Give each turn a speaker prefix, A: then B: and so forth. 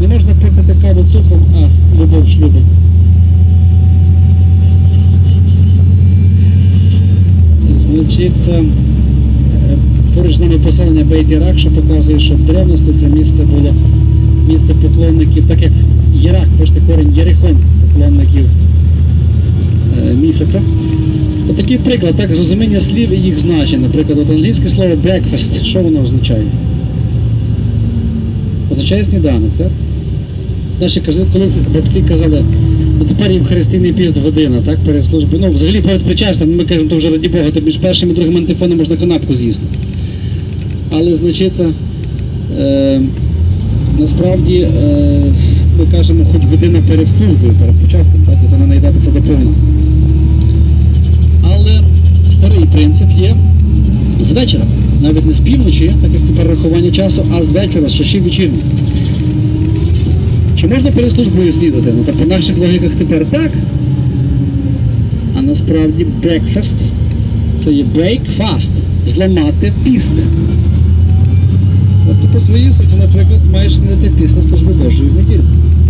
A: Не можна пити каву цукром, а любов шлюбом. Значить, це е, поруч нами поселення Бейт-Ірак, що показує, що в древності це місце було місце поклонників, так як Єрак, бачите, корінь Єрихон поклонників е, місяця. Отакий приклад, так, розуміння слів і їх значень. Наприклад, от англійське слово breakfast, що воно означає? Означає сніданок, так? Наші колись бабці казали, ну тепер їм хрестийний піст година, так, перед службою. Ну, взагалі перед причастям, ми кажемо, то вже раді Бога, то між першим і другим антифоном можна канапку з'їсти. Але значить, це, е, насправді е, ми кажемо, хоч година перед службою, перед початком, так, то не наїдатися до повна. Але старий принцип є з вечора, навіть не з півночі, так як тепер рахування часу, а з вечора, з часів вечірні. Чи можна перед службою снідати? Ну, по наших логіках тепер так. А насправді breakfast це є breakfast. Зламати піст. Тобто по своїй суті, наприклад, маєш снідати після